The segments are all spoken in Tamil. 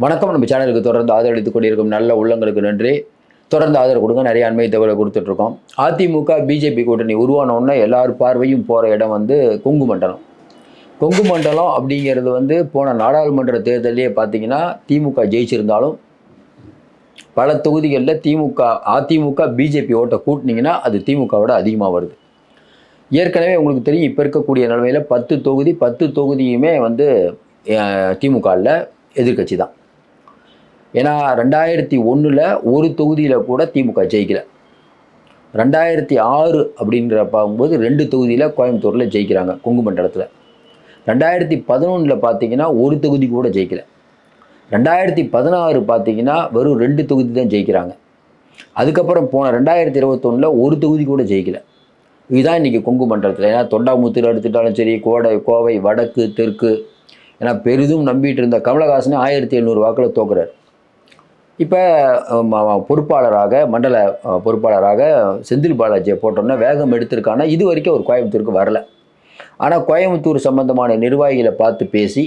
வணக்கம். நம்ம சேனலுக்கு தொடர்ந்து ஆதரவளித்து கொண்டிருக்கும் நல்ல உள்ளங்களுக்கு நன்றி. தொடர்ந்து ஆதரவு கொடுங்க. நிறைய அண்மை தகவலை கொடுத்துட்ருக்கோம். அதிமுக பிஜேபி கூட்டணி உருவான உடனே எல்லார் பார்வையும் போகிற இடம் வந்து கொங்கு மண்டலம். கொங்கு மண்டலம் அப்படிங்கிறது வந்து போன நாடாளுமன்ற தேர்தலையே பார்த்தீங்கன்னா திமுக ஜெயிச்சிருந்தாலும் பல தொகுதிகளில் திமுக அதிமுக பிஜேபி ஓட்டை கூட்டினீங்கன்னா அது திமுகவோட அதிகமாக வருது. ஏற்கனவே உங்களுக்கு தெரியும் இப்போ இருக்கக்கூடிய நிலைமையில் பத்து தொகுதி பத்து தொகுதியுமே வந்து திமுகவில் எதிர்க்கட்சி தான். ஏன்னா ரெண்டாயிரத்தி ஒன்றில் ஒரு தொகுதியில் கூட திமுக ஜெயிக்கல. ரெண்டாயிரத்தி ஆறு அப்படின்ற பார்க்கும்போது ரெண்டு தொகுதியில் கோயம்புத்தூரில் ஜெயிக்கிறாங்க கொங்கு மண்டலத்தில். ரெண்டாயிரத்தி பதினொன்றில் பார்த்தீங்கன்னா ஒரு தொகுதி கூட ஜெயிக்கல. ரெண்டாயிரத்தி பதினாறு பார்த்தீங்கன்னா வெறும் ரெண்டு தொகுதி தான் ஜெயிக்கிறாங்க. அதுக்கப்புறம் போன ரெண்டாயிரத்தி இருபத்தொன்னில் ஒரு தொகுதி கூட ஜெயிக்கல. இதுதான் இன்றைக்கி கொங்கு மண்டலத்தில். ஏன்னா தொண்டாமுத்தூர் எடுத்துட்டாலும் சரி கோடை கோவை வடக்கு தெற்கு ஏன்னா பெரிதும் நம்பிட்டு இருந்த கமலஹாசனே ஆயிரத்தி எழுநூறு வாக்கில் தோக்குறாரு. இப்போ பொறுப்பாளராக மண்டல பொறுப்பாளராக செந்தில் பாலாஜியை போட்டோம்னா வேகம் எடுத்திருக்கானா இது வரைக்கும் அவர் கோயம்புத்தூருக்கு வரல. ஆனால் கோயம்புத்தூர் சம்பந்தமான நிர்வாகிகளை பார்த்து பேசி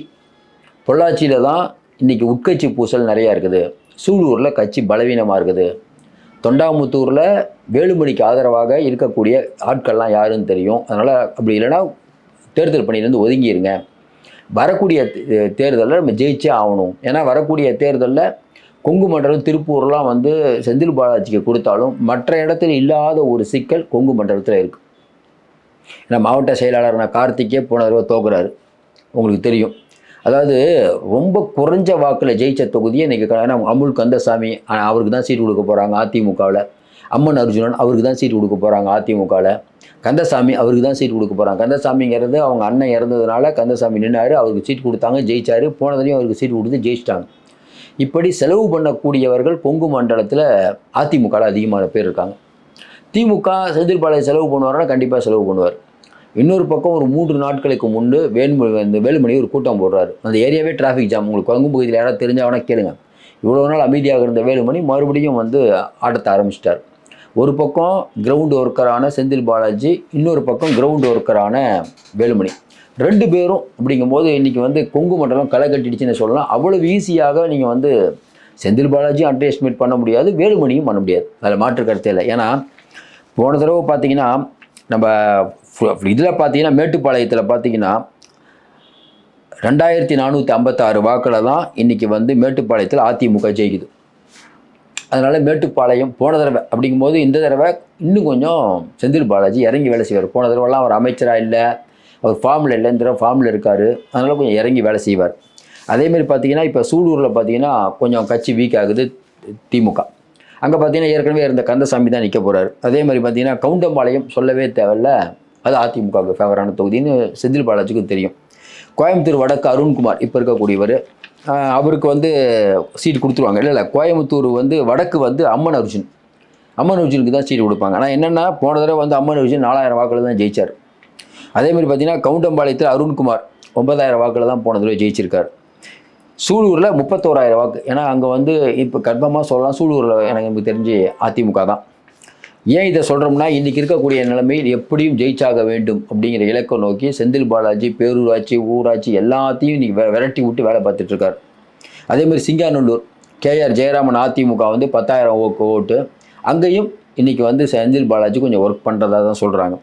பொள்ளாச்சியில் தான் இன்றைக்கி உட்கட்சி பூசல் நிறையா இருக்குது. சூலூரில் கட்சி பலவீனமாக இருக்குது. தொண்டாமுத்தூரில் வேலுமணிக்கு ஆதரவாக இருக்கக்கூடிய ஆட்கள்லாம் யாருன்னு தெரியும். அதனால் அப்படி இல்லைன்னா தேர்தல் பணியிலேருந்து ஒதுங்கிடுங்க வரக்கூடிய தேர்தலில் நம்ம ஜெயிச்சே ஆகணும். ஏன்னா வரக்கூடிய தேர்தலில் கொங்கு மண்டலம் திருப்பூர்லாம் வந்து செந்தில் பாலாஜிக்கு கொடுத்தாலும் மற்ற இடத்துல இல்லாத ஒரு சிக்கல் கொங்கு மண்டலத்தில் இருக்குது ஏன்னா மாவட்ட செயலாளர்னா கார்த்திக்கே போன தடவை தோக்குறாரு. உங்களுக்கு தெரியும். அதாவது ரொம்ப குறைஞ்ச வாக்கில் ஜெயிச்ச தொகுதியை இன்றைக்கி ஏன்னா அமுல் கந்தசாமி அவருக்கு தான் சீட் கொடுக்க போகிறாங்க அதிமுகவில். அம்மன் அர்ஜுனன் அவருக்கு தான் சீட் கொடுக்க போகிறாங்க அதிமுகவில். கந்தசாமி அவருக்கு தான் சீட் கொடுக்க போகிறாங்க கந்தசாமிங்கிறது அவங்க அண்ணன் இறந்ததுனால கந்தசாமி நின்னார் அவருக்கு சீட் கொடுத்தாங்க ஜெயிச்சார். போனதுலேயும் அவருக்கு சீட் கொடுத்து ஜெயிச்சிட்டாங்க. இப்படி செலவு பண்ணக்கூடியவர்கள் கொங்கு மண்டலத்தில் அதிமுகவில் அதிகமான பேர் இருக்காங்க. திமுக செந்தில் பாலாஜி செலவு பண்ணுவார்னா கண்டிப்பாக செலவு பண்ணுவார். இன்னொரு பக்கம் ஒரு மூன்று நாட்களுக்கு முன்பு வேலுமணி இந்த வேலுமணி ஒரு கூட்டம் போடுறாரு. அந்த ஏரியாவே டிராஃபிக் ஜாம் உங்களுக்கு கொங்கு பகுதியில் யாராவது தெரிஞ்சவனா கேளுங்க. இவ்வளோ நாள் அமைதியாக இருந்த வேலுமணி மறுபடியும் வந்து ஆட்டத்தை ஆரம்பிச்சிட்டார். ஒரு பக்கம் கிரவுண்ட் ஒர்க்கரான செந்தில் பாலாஜி இன்னொரு பக்கம் கிரவுண்ட் ஒர்க்கரான வேலுமணி. ரெண்டு பேரும் அப்படிங்கும்போது இன்றைக்கி வந்து கொங்கு மண்டலம் களை கட்டிடுச்சுன்னு சொல்லலாம். அவ்வளவு ஈஸியாக நீங்கள் வந்து செந்தில் பாலாஜியும் அண்டர் எஸ்டிமேட் பண்ண முடியாது வேலுமணியும் பண்ண முடியாது. அதில் மாற்று கருத்தே இல்லை. ஏன்னா போன தடவை பார்த்தீங்கன்னா நம்ம இதில் பார்த்தீங்கன்னா மேட்டுப்பாளையத்தில் பார்த்தீங்கன்னா ரெண்டாயிரத்தி நானூற்றி ஐம்பத்தாறு வாக்கில் தான் இன்றைக்கி வந்து மேட்டுப்பாளையத்தில் அதிமுக ஜெயிக்குது. அதனால் மேட்டுப்பாளையம் போன தடவை அப்படிங்கும்போது இந்த தடவை இன்னும் கொஞ்சம் செந்தில் பாலாஜி இறங்கி வேலை செய்வார். போன தடவைலாம் அவர் அமைச்சராக இல்லை அவர் ஃபார்மில் இல்லை இந்த ஃபார்மில் இருக்கார். அதனால் கொஞ்சம் இறங்கி வேலை செய்வார். அதேமாரி பார்த்தீங்கன்னா இப்போ சூலூரில் பார்த்தீங்கன்னா கொஞ்சம் கட்சி வீக் ஆகுது திமுக. அங்கே பார்த்தீங்கன்னா ஏற்கனவே இருந்த கந்தசாமி தான் நிற்க போகிறார் அதே மாதிரி பார்த்தீங்கன்னா கவுண்டம்பாளையம் சொல்லவே தேவையில்ல. அது அதிமுகவுக்கு ஃபேவரான தொகுதின்னு செந்தில் பாலாஜிக்கும் தெரியும். கோயம்புத்தூர் வடக்கு அருண்குமார் இப்போ இருக்கக்கூடியவர். அவருக்கு வந்து சீட் கொடுத்துருவாங்க. இல்லை இல்லை கோயம்புத்தூர் வந்து வடக்கு வந்து அம்மன் அர்ஜுன். அம்மன் அர்ஜுனுக்கு தான் சீட் கொடுப்பாங்க. ஆனால் என்னென்னா போன தடவை வந்து அம்மன் அர்ஜுன் நாலாயிரம் வாக்கில் தான் ஜெயிச்சார். அதேமாதிரி பார்த்தீங்கன்னா கவுண்டம்பாளையத்தில் அருண்குமார் ஒன்பதாயிரம் வாக்கில் தான் போன தடவை ஜெயிச்சிருக்கார். சூலூரில் முப்பத்தோராயிரம் வாக்கு. ஏன்னா அங்கே வந்து இப்போ கர்ப்பமாக சொல்லலாம் சூலூரில் எனக்கு எனக்கு தெரிஞ்சு அதிமுக தான். ஏன் இதை சொல்கிறோம்னா இன்றைக்கி இருக்கக்கூடிய நிலைமையில் எப்படியும் ஜெயிச்சாக வேண்டும் அப்படிங்கிற இலக்கை நோக்கி செந்தில் பாலாஜி பேரூராட்சி ஊராட்சி எல்லாத்தையும் இன்றைக்கி விரட்டி விட்டு வேலை பார்த்துட்ருக்கார் அதேமாதிரி அதே மாதிரி சிங்காநல்லூர் கேஆர் ஜெயராமன் அதிமுக வந்து பத்தாயிரம் ஓக்கு ஓட்டு. அங்கேயும் இன்றைக்கி வந்து செந்தில் பாலாஜி கொஞ்சம் ஒர்க் பண்ணுறதா தான் சொல்கிறாங்க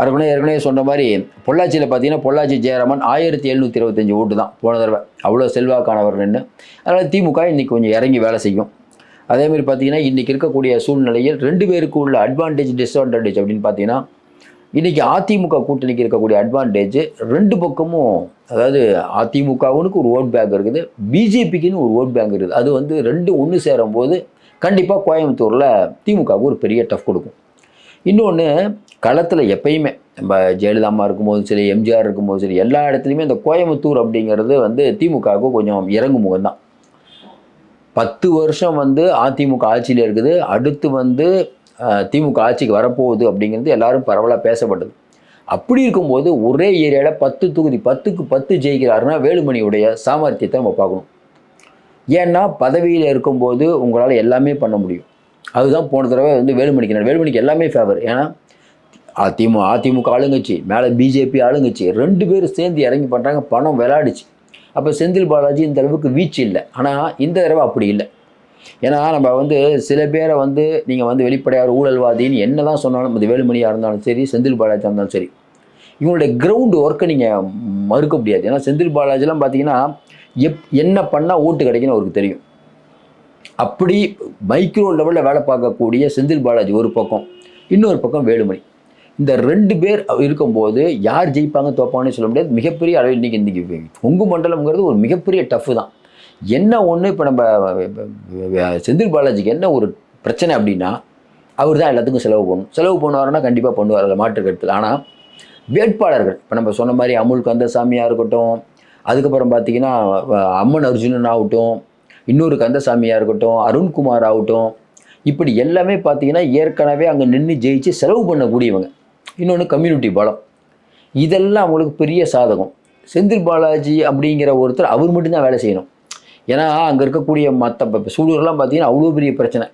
ஏற்கனவே ஏற்கனவே சொன்ன மாதிரி பொள்ளாச்சியில் பார்த்தீங்கன்னா பொள்ளாச்சி ஜெயராமன் ஆயிரத்தி எழுநூற்றி இருபத்தஞ்சி ஓட்டு தான் போன தடவை. அவ்வளோ செல்வாக்கானவர் நின்று. அதனால் திமுக இன்றைக்கி கொஞ்சம் இறங்கி வேலை செய்யும். அதேமாதிரி பார்த்தீங்கன்னா இன்றைக்கி இருக்கக்கூடிய சூழ்நிலையில் ரெண்டு பேருக்கு உள்ள அட்வான்டேஜ் டிஸ்அட்வான்டேஜ் அப்படின்னு பார்த்தீங்கன்னா இன்றைக்கி அதிமுக கூட்டணிக்கு இருக்கக்கூடிய அட்வான்டேஜ் ரெண்டு பக்கமும் அதாவது அதிமுகவுனுக்கு ஒரு ஓட் பேங்க் இருக்குது பிஜேபிக்குன்னு ஒரு ஓட் பேங்க் இருக்குது. அது வந்து ரெண்டு ஒன்று சேரும்போது கண்டிப்பாக கோயம்புத்தூரில் திமுகவுக்கு ஒரு பெரிய டஃப் கொடுக்கும். இன்னொன்று களத்தில் எப்பயுமே. நம்ம ஜெயலலிதாமா இருக்கும்போதும் சரி எம்ஜிஆர் இருக்கும்போதும் சரி எல்லா இடத்துலையுமே இந்த கோயம்புத்தூர் அப்படிங்கிறது வந்து திமுகவுக்கு கொஞ்சம் இறங்கு முகம் தான் பத்து வருஷம் வந்து அதிமுக ஆட்சியில் இருக்குது. அடுத்து வந்து திமுக ஆட்சிக்கு வரப்போகுது அப்படிங்கிறது எல்லாரும் பரவலாக பேசப்பட்டது. அப்படி இருக்கும்போது ஒரே ஏரியாவில் பத்து தொகுதி பத்துக்கு பத்து ஜெயிக்கிறாருன்னா வேலுமணியுடைய சாமர்த்தியத்தை நம்ம பார்க்கணும். ஏன்னா பதவியில் இருக்கும்போது உங்களால் எல்லாமே பண்ண முடியும். அதுதான் போன தடவை வந்து வேலுமணிக்கு வேலுமணிக்கு எல்லாமே ஃபேவர் ஏன்னா அதிமுக அதிமுக ஆளுங்கட்சி மேலே பிஜேபி ஆளுங்கட்சி ரெண்டு பேரும் சேர்ந்து இறங்கி பண்ணுறாங்க பணம் விளையாடுச்சு. அப்போ செந்தில் பாலாஜி இந்த அளவுக்கு வீச்சு இல்லை. ஆனால் இந்த தடவை அப்படி இல்லை. ஏன்னா நம்ம வந்து சில பேரை வந்து நீங்கள் வந்து வெளிப்படையாக ஊழல்வாதின்னு என்ன தான் சொன்னாலும் அது வேலுமணியாக இருந்தாலும் சரி செந்தில் பாலாஜியாக இருந்தாலும் சரி இவங்களுடைய கிரவுண்டு ஒர்க்கை நீங்கள் மறுக்க முடியாது. ஏன்னா செந்தில் பாலாஜிலாம் பார்த்தீங்கன்னா எப் என்ன பண்ணால் ஓட்டு கிடைக்குன்னு அவருக்கு தெரியும். அப்படி மைக்ரோ லெவலில் வேலை பார்க்கக்கூடிய செந்தில் பாலாஜி ஒரு பக்கம் இன்னொரு பக்கம் வேலுமணி. இந்த ரெண்டு பேர் இருக்கும்போது யார் ஜெயிப்பாங்க தோப்பாங்கன்னு சொல்ல முடியாது. மிகப்பெரிய அளவில் இன்றைக்கி இன்றைக்கி கொங்கு மண்டலம்ங்கிறது ஒரு மிகப்பெரிய டஃப்பு தான். என்ன ஒன்று இப்போ நம்ம செந்தில் பாலாஜிக்கு என்ன ஒரு பிரச்சனை அப்படின்னா அவர் தான் எல்லாத்துக்கும் செலவு பண்ணணும் செலவு பண்ணுவாருன்னா கண்டிப்பாக பண்ணுவார். அதில் மாற்று கருத்தில் ஆனால் வேட்பாளர்கள் இப்போ நம்ம சொன்ன மாதிரி அமுல் கந்தசாமியாக இருக்கட்டும் அதுக்கப்புறம் பார்த்திங்கன்னா அம்மன் அர்ஜுனன் ஆகட்டும் இன்னொரு கந்தசாமியாக இருக்கட்டும் அருண்குமார் ஆகட்டும் இப்படி எல்லாமே பார்த்தீங்கன்னா ஏற்கனவே அங்கே நின்று ஜெயிச்சு செலவு பண்ணக்கூடியவங்க. இன்னொன்று கம்யூனிட்டி பலம். இதெல்லாம் அவங்களுக்கு பெரிய சாதகம். செந்தில் பாலாஜி அப்படிங்கிற ஒருத்தர் அவர் மட்டும்தான் வேலை செய்யணும். ஏன்னா அங்கே இருக்கக்கூடிய மற்ற இப்போ சூலூர்லாம் பார்த்தீங்கன்னா அவ்வளோ பெரிய பிரச்சனை.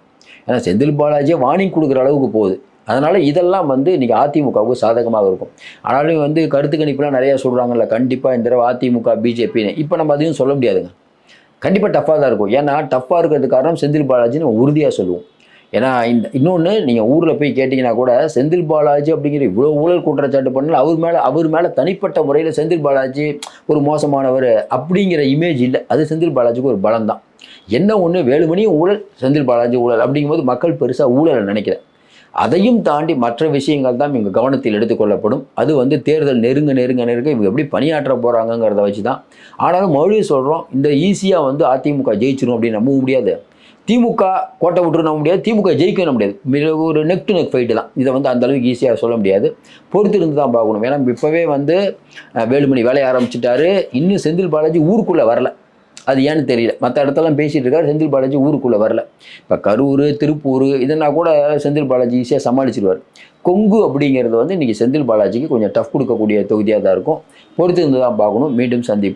ஏன்னா செந்தில் பாலாஜியை வார்னிங் கொடுக்குற அளவுக்கு போகுது. அதனால் இதெல்லாம் வந்து இன்றைக்கி அதிமுகவுக்கு சாதகமாக இருக்கும். ஆனாலும் வந்து கருத்து கணிப்புலாம் நிறையா சொல்கிறாங்கல்ல கண்டிப்பாக இந்த தடவை அதிமுக பிஜேபின்னு. இப்போ நம்ம அதையும் சொல்ல முடியாதுங்க. கண்டிப்பாக டஃப்பாக தான் இருக்கும். ஏன்னா டஃப்பாக இருக்கிறது காரணம் செந்தில் பாலாஜின்னு உறுதியாக சொல்லுவோம். ஏன்னா இந்த இன்னொன்று நீங்கள் ஊரில் போய் கேட்டிங்கன்னா கூட செந்தில் பாலாஜி அப்படிங்கிற இவ்வளோ ஊழல் குற்றச்சாட்டு பண்ணல அவர் மேலே அவர் மேலே தனிப்பட்ட முறையில் செந்தில் பாலாஜி ஒரு மோசமானவர் அப்படிங்கிற இமேஜ் இல்லை. அது செந்தில் பாலாஜிக்கு ஒரு பலம் தான் என்ன ஒன்று வேலுமணியும் ஊழல் செந்தில் பாலாஜி ஊழல் அப்படிங்கும்போது மக்கள் பெருசாக ஊழலை நினைக்கிறேன் அதையும் தாண்டி மற்ற விஷயங்கள் தான் இவங்க கவனத்தில் எடுத்துக்கொள்ளப்படும் அது வந்து தேர்தல் நெருங்க நெருங்க நெருங்க இவங்க எப்படி பணியாற்ற போகிறாங்கங்கிறத வச்சு தான் ஆனாலும் மறுபடியும் சொல்கிறோம் இந்த ஈஸியாக வந்து அதிமுக ஜெயிச்சிடும் அப்படின்னு நம்ப முடியாது. திமுக கோட்டை விட்டு முடியாது திமுக ஜெயிக்கணும் முடியாது. மிக ஒரு நெக் டு நெக் ஃபைட்டு தான். இதை வந்து அந்த அளவுக்கு ஈஸியாக சொல்ல முடியாது. பொறுத்து இருந்து தான் பார்க்கணும். ஏன்னா இப்போவே வந்து வேலுமணி வேலைய ஆரம்பிச்சிட்டாரு. இன்னும் செந்தில் பாலாஜி ஊருக்குள்ளே வரல. அது ஏன்னு தெரியல. மற்ற இடத்தெல்லாம் பேசிகிட்டு இருக்காரு. செந்தில் பாலாஜி ஊருக்குள்ளே வரல. இப்போ கரூர் திருப்பூர் இதெல்லாம் கூட செந்தில் பாலாஜி ஈஸியாக சமாளிச்சிருவார். கொங்கு அப்படிங்கிறது வந்து இன்றைக்கி செந்தில் பாலாஜிக்கு கொஞ்சம் டஃப் கொடுக்கக்கூடிய தொகுதியாக தான் இருக்கும். பொறுத்து இருந்து தான் பார்க்கணும். மீண்டும் சந்திப்பு